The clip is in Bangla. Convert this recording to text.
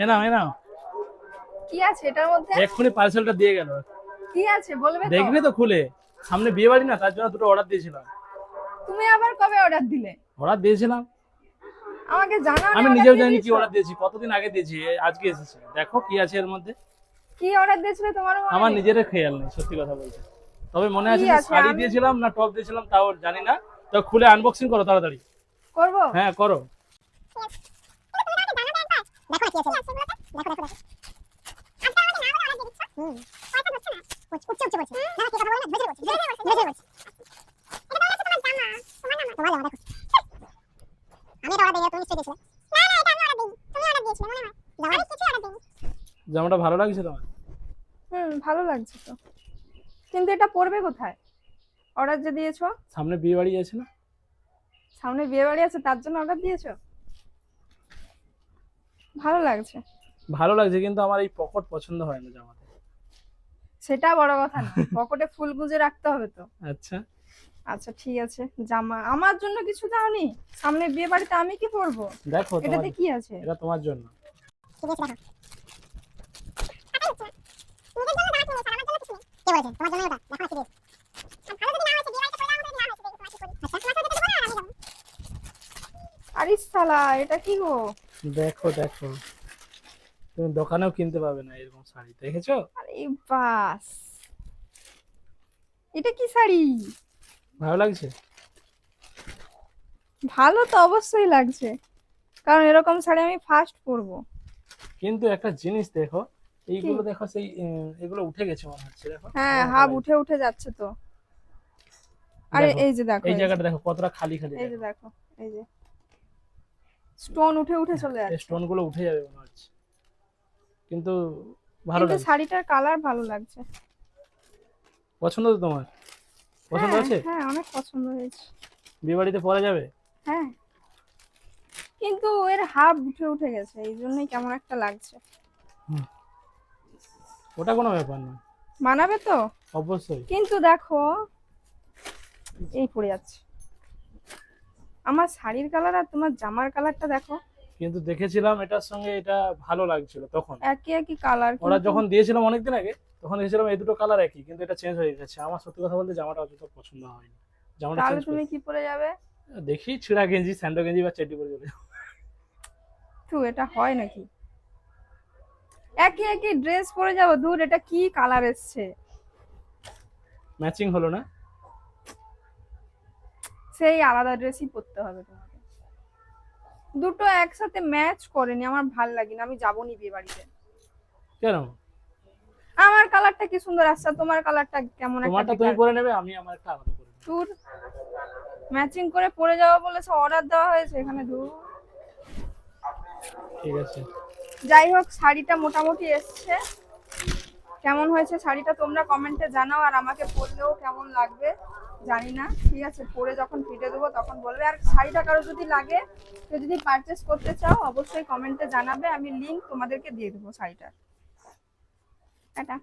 এ নাও এ নাও। কি আছে এটার মধ্যে? এক্ষুনি পার্সেলটা দিয়ে গেল। কি আছে? বলবে তো। দেখবি তো খুলে। সামনে বিয়ে বাড়ি না তার জন্য দুটো অর্ডার দিয়েছিলাম। তুমি আবার কবে অর্ডার দিলে? অর্ডার দিয়েছিলাম। আমাকে আমি নিজেও জানি কি অর্ডার দিয়েছি কতদিন আগে দিয়েছি আজকে এসেছে। দেখো কি আছে এর মধ্যে। কি অর্ডার দিয়েছিলে তোমার আমার নিজের খেয়াল নেই সত্যি কথা বলতে। তবে মনে আছে? শাড়ি দিয়েছিলাম না টপ দিয়েছিলাম তাও জানি না। তো খুলে আনবক্সিং করো তাড়াতাড়ি। করব? হ্যাঁ করো। আছে দেখো দেখো দেখো। উচ্চ উচ্চ বলছি না কি কথা বলে না বলছি বলছি বলছি। মনে হয়। জামাটা ভালো লাগছে তোমার? হুম ভালো লাগছে তো। কিন্তু এটা পড়বে কোথায়? অর্ডার যে দিয়েছ? সামনে বিয়ে বাড়ি আছে না? সামনে বিয়ে বাড়ি আছে তার জন্য অর্ডার দিয়েছ? ভালো লাগছে। ভালো লাগছে কিন্তু আমার এই পকেট পছন্দ হয় না জামাতে। সেটা বড় কথা না পকেটে ফুল গুজে রাখতে হবে তো। আচ্ছা। আচ্ছা ঠিক আছে জামা আমার জন্য কিছু দাওনি? সামনে বিয়ে বাড়িতে আমি কি পরবো? দেখো এটাতে কি আছে? এটা তোমার জন্য। আরে সালা এটা কি গো? দেখো দেখো। তুমি দোকানেও কিনতে পাবে না এরকম শাড়ি দেখেছ? আরে বাস। এটা কি শাড়ি? ভালো লাগছে? ভালো তো অবশ্যই লাগছে। কারণ এরকম শাড়ি আমি ফার্স্ট পরবো। কিন্তু একটা জিনিস দেখো এইগুলো দেখো সেই এগুলো উঠে গেছে মনে হচ্ছে দেখো। হ্যাঁ হাব উঠে উঠে যাচ্ছে তো। আরে এই যে দেখো এই এই জায়গাটা দেখো কতটা খালি খালি এই যে দেখো এই যে। স্টোন উঠে উঠে চলে যাচ্ছে। স্টোনগুলো উঠে যাবে মনে হচ্ছে। কিন্তু ভালো কিন্তু লাগছে। শাড়িটার কালার ভালো লাগছে। পছন্দ তো তোমার? পছন্দ হ্যাঁ, আছে হ্যাঁ অনেক পছন্দ হয়েছে। বিয়ে বাড়িতে পরা যাবে? হ্যাঁ। কিন্তু এর হাফ উঠে উঠে গেছে এই জন্যই কেমন একটা লাগছে। ওটা কোনো ব্যাপার না। মানাবে তো? অবশ্যই। কিন্তু দেখো এই পড়ে যাচ্ছে। আমার শাড়ির কালার আর তোমার জামার কালারটা দেখো। কিন্তু দেখেছিলাম এটার সঙ্গে এটা ভালো লাগছিল তখন। একই একই কালার ওরা যখন দিয়েছিলাম অনেকদিন আগে তখন দেখেছিলাম এই দুটো কালার একই কিন্তু এটা চেঞ্জ হয়ে গেছে। আমার সত্যি কথা বলতে জামাটা অতটা পছন্দ হয়নি। জামাটা তাহলে তুমি কি পরে যাবে? দেখি ছিঁড়া গেঞ্জি স্যান্ডো গেঞ্জি বা চেটি পরে চলে তো এটা হয় নাকি? একই একই ড্রেস পরে যাব। দূর এটা কি কালার এসছে? ম্যাচিং হলো না? সেই আলাদা ড্রেসই পরতে হবে তোমাকে। দুটো একসাথে ম্যাচ করেনি আমার ভালো লাগে না আমি যাব নি বিয়ে বাড়িতে। কেন? আমার কালারটা কি সুন্দর আসছে তোমার কালারটা কেমন একটা তোমারটা তুমি পরে নেবে আমি আমার একটা আলাদা করে। দূর। ম্যাচিং করে পরে যাওয়া বলেছে অর্ডার দেওয়া হয়েছে এখানে দূর। ঠিক আছে। যাই হোক শাড়িটা মোটামুটি এসছে। কেমন হয়েছে শাড়িটা তোমরা কমেন্টে জানাও আর আমাকে পরলেও কেমন লাগবে জানি না। ঠিক আছে, পরে যখন ফিটে দেবো তখন বলবে। আর শাড়িটা কারও যদি লাগে, কেউ যদি পারচেস করতে চাও, অবশ্যই কমেন্টে জানাবে। আমি লিঙ্ক তোমাদেরকে দিয়ে দেবো শাড়িটার। টাটা।